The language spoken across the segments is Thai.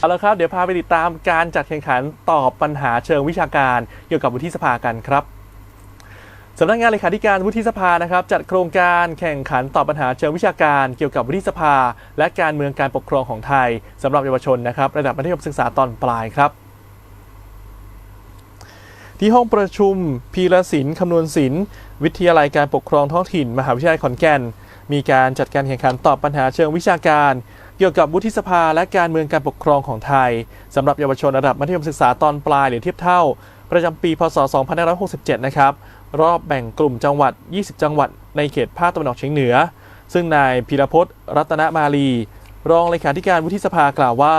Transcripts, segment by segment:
เอาละครับ เดี๋ยวพาไปติดตามการจัดแข่งขันตอบปัญหาเชิงวิชาการเกี่ยวกับวุฒิสภากันครับสำนักงานเลขาธิการวุฒิสภานะครับ จัดโครงการแข่งขันตอบปัญหาเชิงวิชาการเกี่ยวกับวุฒิสภา และการเมืองการปกครองของไทยสำหรับเยาวชนนะครับ ระดับมัธยมศึกษาตอนปลายครับ ที่ห้องประชุมพีรศิลป์คำนวณศิลป์วิทยาลัยการปกครองท้องถิ่น มหาวิทยาลัยขอนแก่น มีการจัดการแข่งขันตอบปัญหาเชิงวิชาการ เกี่ยวกับวุฒิสภาและการเมืองการปกครองของไทยสำหรับเยาวชนระดับมัธยมศึกษาตอนปลายหรือเทียบเท่า ประจำปีพศ 2567 นะครับ รอบแบ่งกลุ่มจังหวัด 20 จังหวัดในเขตภาคตะวันออกเฉียงเหนือ ซึ่งนายพีรพจน์ รัตนมาลี รองเลขาธิการวุฒิสภากล่าวว่า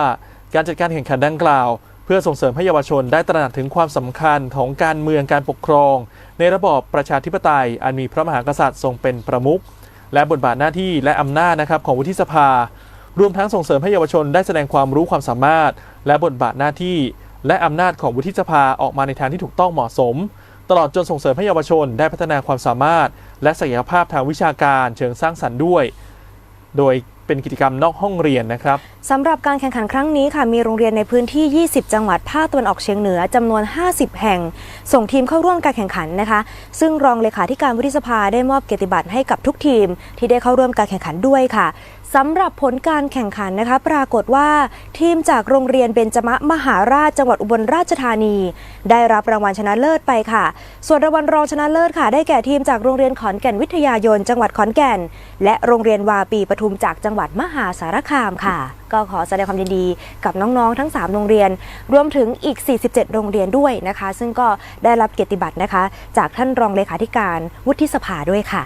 การจัดการแข่งขันดังกล่าว เพื่อส่งเสริมให้เยาวชนได้ตระหนักถึงความสำคัญของการเมืองการปกครอง ในระบอบประชาธิปไตย อันมีพระมหากษัตริย์ทรงเป็นประมุขและบทบาทหน้าที่และอำนาจนะครับของวุฒิสภา รวมทั้งส่งเสริมให้เยาวชนได้แสดงความรู้ความสามารถ และบทบาทหน้าที่ และอำนาจของวุฒิสภาออกมาในทางที่ถูกต้องเหมาะสม ตลอดจนส่งเสริมให้เยาวชนได้พัฒนาความสามารถ และศักยภาพทางวิชาการเชิงสร้างสรรค์ด้วย โดยเป็นกิจกรรมนอกห้องเรียนนะครับสำหรับการแข่งขันครั้งนี้ค่ะมีโรงเรียนในพื้นที่ 20 จังหวัดภาคตะวันออกเฉียงเหนือจำนวน 50 แห่ง ส่งทีมเข้าร่วมการแข่งขันนะคะ ซึ่งรองเลขาธิการวุฒิสภาได้มอบเกียรติบัตรให้กับทุกทีม ที่ได้เข้าร่วมการแข่งขันด้วยค่ะ สำหรับผลการแข่งขันนะคะ ปรากฏว่าทีมจากโรงเรียนเบญจมะมหาราชจังหวัดอุบลราชธานี ได้รับรางวัลชนะเลิศไปค่ะ ส่วนรางวัลรองชนะเลิศค่ะ ได้แก่ทีมจากโรงเรียนขอนแก่นวิทยายนจังหวัดขอนแก่น และโรงเรียนวาปีปทุมจากจังหวัดมหาสารคามค่ะ ก็ขอแสดงความยินดีกับน้องๆ ทั้ง 3 โรงเรียน รวมถึงอีก 47 โรงเรียนด้วยนะคะ ซึ่งก็ได้รับเกียรติบัตรนะคะ จากท่านรองเลขาธิการวุฒิสภาด้วยค่ะ